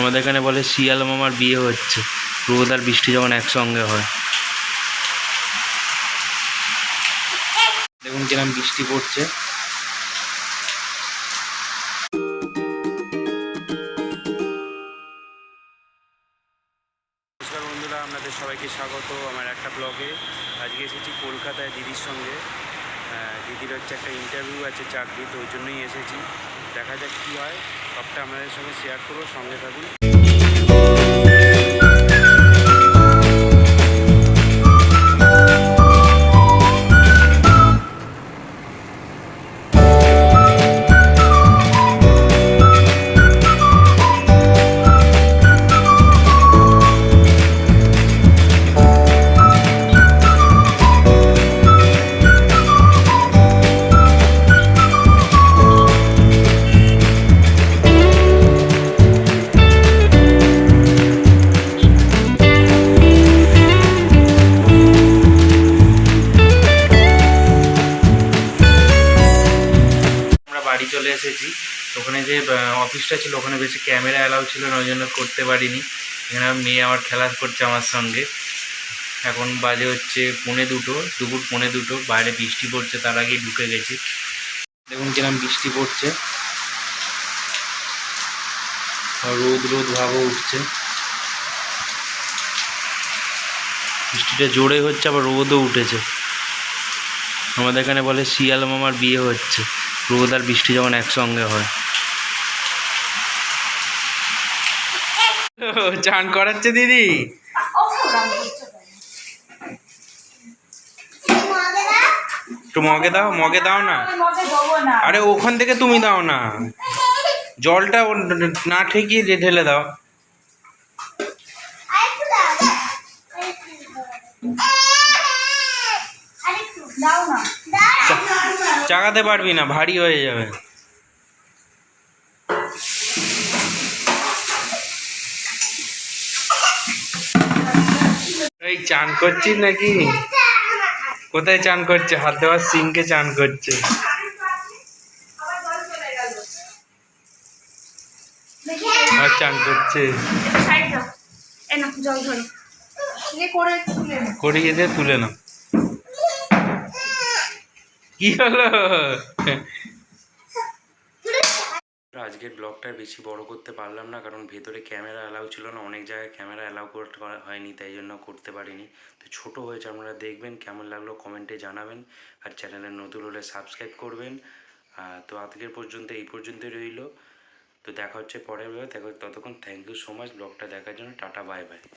আমাদের এখানে বলে শিয়াল মামার বিয়ে হচ্ছে। রোদ আর বৃষ্টি যখন একসঙ্গে হয়। দেখুন কিরম বৃষ্টি পড়ছে। নমস্কার বন্ধুরা, আপনাদের সবাইকে স্বাগত আমার একটা ব্লগে আজকে এসেছি কলকাতায় দিদির সঙ্গে। দিদির হচ্ছে একটা ইন্টারভিউ আছে চাকরি তো ওই জন্যই এসেছি। দেখা যাক কী হয়। সবটা আপনাদের সঙ্গে শেয়ার করব, সঙ্গে থাকুন। বাড়ি চলে এসেছি। ওখানে যে অফিসটা ছিল, ওখানে বেশি ক্যামেরা অ্যালাউ ছিল না, ওই জন্য করতে পারিনি। এখানে মেয়ে আমার খেলা করছে আমার সঙ্গে। এখন বাজে হচ্ছে পৌনে দুটো, দুপুর পৌনে দুটো, বাইরে বৃষ্টি পড়ছে, তার আগেই ঢুকে গেছি। দেখুন কিরম বৃষ্টি পড়ছে। রোদ রোদ ভাবও উঠছে। বৃষ্টিটা জোরে হচ্ছে, আবার রোদও উঠেছে। আমাদের এখানে বলে শিয়াল মামার বিয়ে হচ্ছে। রোদ আর বৃষ্টি যখন একসঙ্গে হয়। চান করাচ্ছে দিদি? একটু মগে দাও মগে দাও না। আরে ওখান থেকে তুমি দাও না। জলটা ও না ঠেকিয়ে ঢেলে দাও। চাকাতে পারবি না ভারী হয়ে যাবে। এই চান করছিস নাকি? কোথায় চান করছে? হাত দেওয়ার সিংকে চান করছে। আর চান করছে। জল ধরো। করে তুলে নে। করিয়ে দিয়ে তুলে নাও। কি হলো? আজকের ব্লগটা বেশি বড় করতে পারলাম না, কারণ ভেতরে ক্যামেরা অ্যালাউ ছিল না, অনেক জায়গায় ক্যামেরা অ্যালাউ করতে হয়নি, তাই জন্য করতে পারিনি। তো ছোট হয়েছে, আপনারা দেখবেন কেমন লাগল কমেন্টে জানাবেন, আর চ্যানেলে নতুন হলে সাবস্ক্রাইব করবেন। তো আজকের পর্যন্ত এই পর্যন্তই রইল। তো দেখা হচ্ছে পরের ব্লগে, দেখো ততক্ষণ থ্যাংক ইউ সো মাচ ব্লগটা দেখার জন্য, টাটা বাই বাই